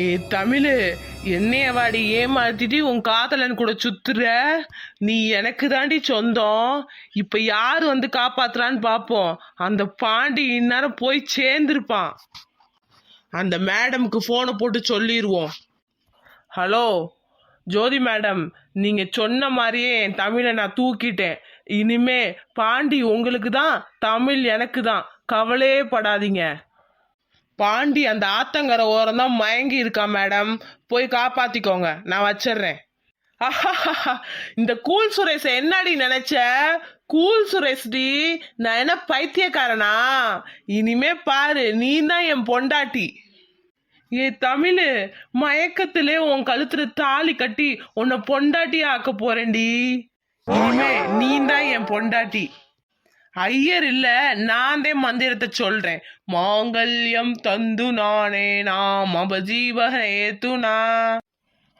ஏ தமிழ் என்னைய வாடி ஏமாத்திட்டு உன் காதலன் கூட சுத்துற? நீ எனக்கு தாண்டி சொந்தம். இப்ப யார் வந்து காப்பாத்துறான்னு பாப்போம். அந்த பாண்டி இந்நேரம் போய் சேர்ந்துருப்பான். அந்த மேடம்க்கு ஃபோனை போட்டு சொல்லிடுவோம் ஹலோ ஜோதி மேடம் நீங்க சொன்ன மாதிரியே என் தமிழை நான் தூக்கிட்டேன். இனிமே பாண்டி உங்களுக்கு தான் தமிழ் எனக்கு தான் கவலையே படாதீங்க. பாண்டி அந்த ஆத்தங்கரை ஓரம் தான் மயங்கி இருக்கா மேடம்? போய் காப்பாத்திக்கோங்க. நான் வச்சிடுறேன் இந்த கூல் சுரேஷ என்னடி நினைச்ச? கூல் சுரேஷ் டி நான் என்ன பைத்தியக்காரனா? இனிமே பாரு நீ தான் என் பொண்டாட்டி. ஏ தமிழ் மயக்கத்திலே உன் கழுத்துல தாலி கட்டி உன்னை பொண்டாட்டி ஆக்க போறேன்டி. இனிமே நீ தான் என் பொண்டாட்டி. ஐயர் இல்ல நான் தான் மந்திரத்தை சொல்றேன். மாங்கல்யம் தந்து நானே நாம் அபஜீவகேத்துனா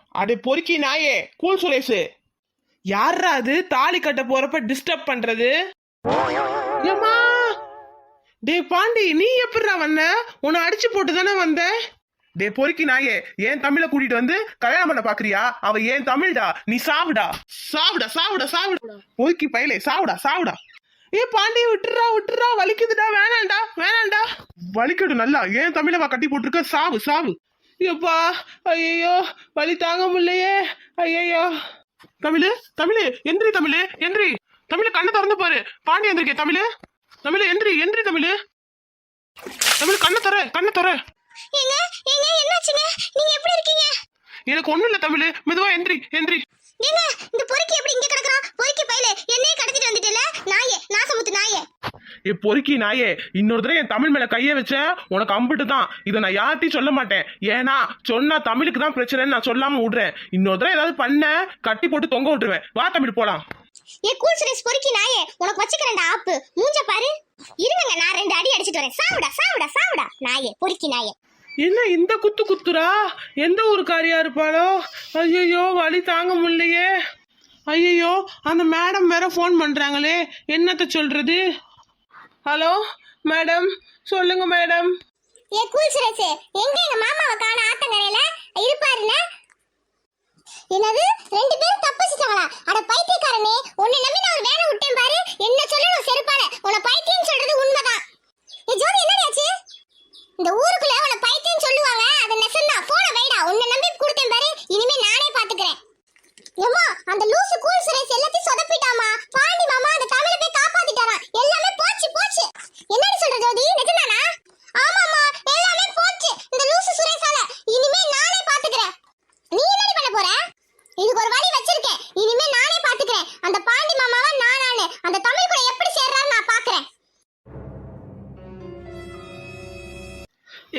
அடே பொறுக்கி நாயே கூல் சுரேஷ். யாரா அது? தாலி கட்ட போறப்ப டிஸ்டர்ப் பண்றது? டேய் பாண்டி நீ எப்படிடா வந்த? உன்னை அடிச்சு போட்டு தானே வந்த? டே பொறுக்கி நாயே ஏன் தமிழ கூட்டிட்டு வந்து கல்யாணம் பண்ண பாக்குறியா? அவ ஏன் தமிழ்டா? நீ சாவுடா. சாவுடா சாவுடா சாவுடா. பொறுக்கி பயலே சாவுடா சாவுடா. ஏ பாண்டி விட்டுறா விட்டுறா வலிக்குதுடா வேணாம்டா வேணாம்டா. வலிக்கட்டும் நல்லா. ஏன் தமிழவா கட்டி போட்டிருக்க? சாவு சாவு. ஐயோப்பா ஐயோ வலி தாங்க முடியலையே. ஐயோ தமிழு தமிழு எந்திரி தமிழு எந்திரி. தமிழு கண்ணை திறந்து பாரு. பாண்டி எந்திரிக்கே தமிழு. தமிழு எந்திரி எந்திரி தமிழு. தமிழு கண்ணை தர கண்ணை தர எனக்கு ஒண்ணும் இல்ல தமிழு. மெதுவா எந்திரி எந்திரி. ஏங்க இந்த பொறுக்கி எப்படி இங்க கிடக்குறான்? பொறுக்கி பையில என்னையே கடத்திட்டு வந்துட்டல நாயே நாசமுத்து நாயே. ஏ பொறுக்கி நாயே இன்னொரு தடவை என் தமிழ் மேல கைய வச்ச உனக்கு அம்பிட்டு தான். இதை நான் யார்ட்டையும் சொல்ல மாட்டேன். ஏன்னா சொன்னா தமிழுக்கு தான் பிரச்சனைன்னு நான் சொல்லாம விடுறேன். இன்னொரு தடவை ஏதாவது பண்ண கட்டி போட்டு தொங்க விட்டுருவேன். வா தமிழ் போலாம். ஏ கூல் சுரேஷ் பொறுக்கி நாயே உனக்கு வச்சுக்கிறேன்டா ஆப்பு. மூஞ்ச பாரு. இருங்க நான் ரெண்டு அடி அடிச்சிட்டு வரேன். சாவுடா சாவுடா சாவுடா. நாயே பொறுக்கி நாயே. என்ன இந்த குத்து குத்துறா எந்த ஊருக்காரியா இருப்பாளோ? ஐயோ வலி தாங்க முடியலையே. ஐயோ அந்த மேடம் வேற ஃபோன் பண்றாங்களே. என்னத்த சொல்றது? ஹலோ மேடம் சொல்லுங்க மேடம். ஏ கூல் சுரேஷ் எங்க எங்க மாமாவை காண ஆத்தங்கரையில? இருப்பாருல என்னது ரெண்டு பேர்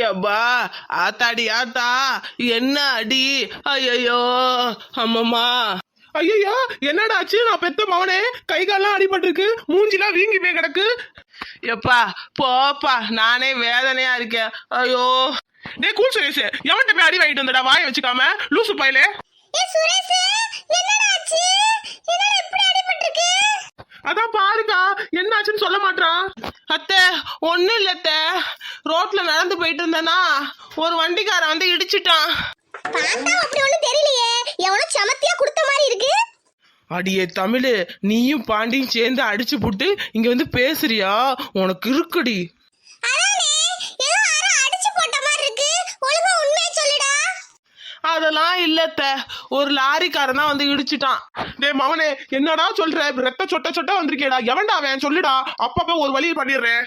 யப்பா ஆத்தாடி ஆத்தா என்ன அடி? ஐயோ அம்மம்மா. ஐயோ என்னடா ஆச்சு? நான் பெத்த மவனே கை கால்லாம் அடிபட்டிருக்கு மூஞ்சிலாம் வீங்கி போய் கிடக்கு. எப்பா போப்பா நானே வேதனையா இருக்கேன். ஐயோ. டேய் கூல் சுரேஷ் எவன்கிட்ட போய் அடி வாங்கிட்டு வந்தடா? வாயை வச்சுக்காம லூசு பயலே. ஏ சுரேஷ் என்னடா ஆச்சு? என்னடா இப்படி அடிபட்டிருக்கு? அதான் பாருக்கா என்னாச்சுன்னு சொல்ல மாட்டான் அத்தை ஒன்றும் இல்ல ரோட்ல நடந்து போயிட்டு இருந்தேனா ஒரு வண்டிக்காரன் வந்து இடிச்சிட்டான். பார்த்தா அப்படி ஒண்ணும் தெரியலையே. எவனோ சமத்தியா கொடுத்த மாதிரி இருக்கு. அடியே தமிழ் நீயும் பாண்டியும் சேர்ந்து அடிச்சு புட்டு இங்க வந்து பேசுறியா? உனக்கு இருக்குடி அதானே ஏதோ யாரோ அடிச்சு போட்ட மாதிரி இருக்கு ஒழுங்கா உண்மையை சொல்லுடா அதெல்லாம் இல்லத்த ஒரு லாரிக்காரன் தான் வந்து இடிச்சிட்டான். டேய் மவனே என்னடா சொல்ற? ரத்த சொட்ட சொட்ட வந்திருக்கேடா. எவன்டா அவன்? சொல்லுடா. அப்பப்ப ஒரு வழி பண்ணிடுறேன்.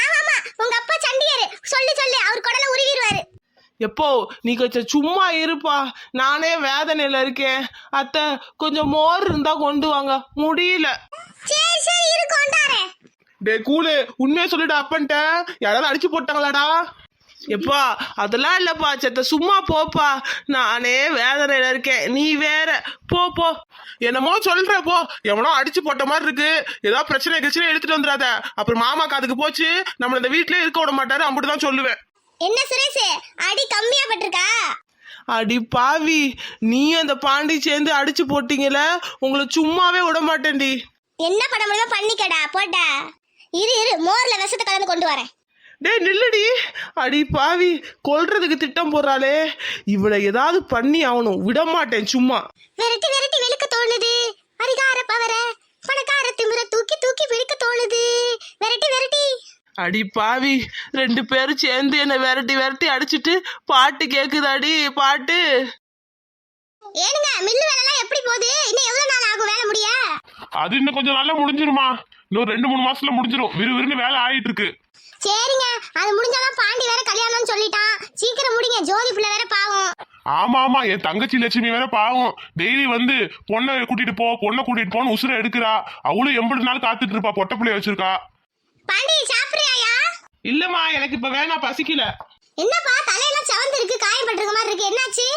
ஆமாமா உங்க அப்பா சண்டியாரு சொல்லு சொல்லு. அவர் குடல உருவிடுவாரு. எப்போ? நீ கொஞ்சம் சும்மா இருப்பா. நானே வேதனையில இருக்கேன். அத்தை கொஞ்சம் மோர் இருந்தா கொண்டு வாங்க. முடியல. சரி சரி இரு டே கூலு உண்மையை சொல்லுடா அப்பன்ட்ட. யாராவது அடிச்சு போட்டாங்களாடா? எப்பா அதெல்லாம் இல்லப்பா செத்த சும்மா போப்பா. நானே வேதனையில இருக்கேன். நீ வேற போ போ. என்னமோ சொல்ற போ. எவனோ அடிச்சு போட்ட மாதிரி இருக்கு. ஏதாவது பிரச்சனை கிச்சனை எடுத்துட்டு வந்துடாத. அப்புறம் மாமா காதுக்கு போச்சு. நம்மள இந்த வீட்லயே இருக்க விட மாட்டாரு. அப்படிதான் சொல்லுவேன். என்ன சுரேஷ்? அடி கம்மியா பட்டிருக்கா? அடி பாவி நீ அந்த பாண்டி சேர்ந்து அடிச்சு போட்டீங்கல உங்களை சும்மாவே விட மாட்டேன்டி. என்ன பண்ண முடியுமோ பண்ணிக்கடா போட்டா. இரு இரு. மோர்ல விஷத்தை கலந்து கொண்டு வரேன். டேய் நில்லுடி. அடி பாவி கொல்றதுக்கு திட்டம் போடுறாளே. இவளை ஏதாவது பண்ணி ஆகணும். விட மாட்டேன் சும்மா. விரட்டி விரட்டி வெளுக்க தோணுது. அதிகார பவர பணக்கார திமிர தூக்கி தூக்கி வெளுக்க தோணுது. விரட்டி விரட்டி. அடி பாவி ரெண்டு பேரும் சேர்ந்து என்னை விரட்டி விரட்டி அடிச்சிட்டு பாட்டு கேக்குதாடி பாட்டு. ஏனுங்க மில்லு வேலைலாம் எப்படி போகுது? இன்னும் எவ்வளவு நாள் ஆகும் வேலை முடிய? அது இன்னும் கொஞ்சம் நல்லா முடிஞ்சிருமா. இன்னும் ரெண்டு மூணு மாசத்துல முடிஞ்சிரும். விறுவிறுன்னு வேலை ஆயிட்டு இருக்கு. சரிங்க அது முடிஞ்சாலும் பாண்டி வேற கல்யாணம்னு சொல்லிட்டான். சீக்கிரம் முடிங்க ஜோதி பிள்ளை வேற பாவம். ஆமா ஆமா என் தங்கச்சி லட்சுமி வேற பாவம். டெய்லி வந்து பொண்ணை கூட்டிட்டு போ பொண்ணை கூட்டிட்டு போன்னு உசுரை எடுக்கிறா. அவளும் எண்பது நாள் காத்துட்டு இருப்பா பொட்டை பிள்ளைய வச்சிருக்கா. பாண்டி சாப்பிடுறியாயா? இல்லம்மா எனக்கு இப்ப வேணாம் பசிக்கல. என்னப்பா தலையெல்லாம் செவந்து இருக்கு காயப்பட்டிருக்க மாதிரி இருக்கு. என்னாச்சு?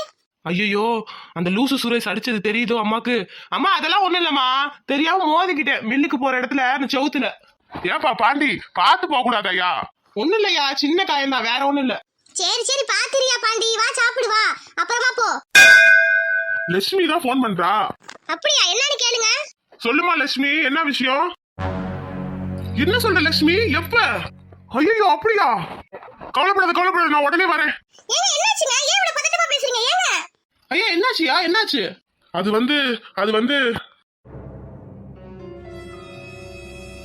ஐயோ அந்த லூசு சுரேஷ் அடிச்சது தெரியுதோ அம்மாக்கு? அம்மா அதெல்லாம் ஒண்ணும் இல்லம்மா. தெரியாம மோதிக்கிட்டேன். மில்லுக்கு போற இடத்துல அந்த செவுத்துல. ஏப்பா பாண்டி? பார்த்து போக கூடாது ஐயா ஒண்ணும் இல்லையா சின்ன காயம் தான் வேற ஒண்ணும் இல்ல சரி சரி பாத்துறியா பாண்டி? வா சாப்பிடு வா அப்புறமா போ. லட்சுமி தான் ஃபோன் பண்றா. அப்படியா? என்னன்னு கேளுங்க. சொல்லுமா லட்சுமி என்ன விஷயம்? என்ன சொல்ற லட்சுமி? எப்ப? ஐயோ அப்படியா? கவலைப்படாத கவலைப்படாத நான் உடனே வரேன். ஏங்க என்னாச்சுங்க? ஏன் இவ்வளவு பதட்டமா பேசுறீங்க? ஏங்க? ஐயா என்னாச்சுயா? என்னாச்சு? அது வந்து அது வந்து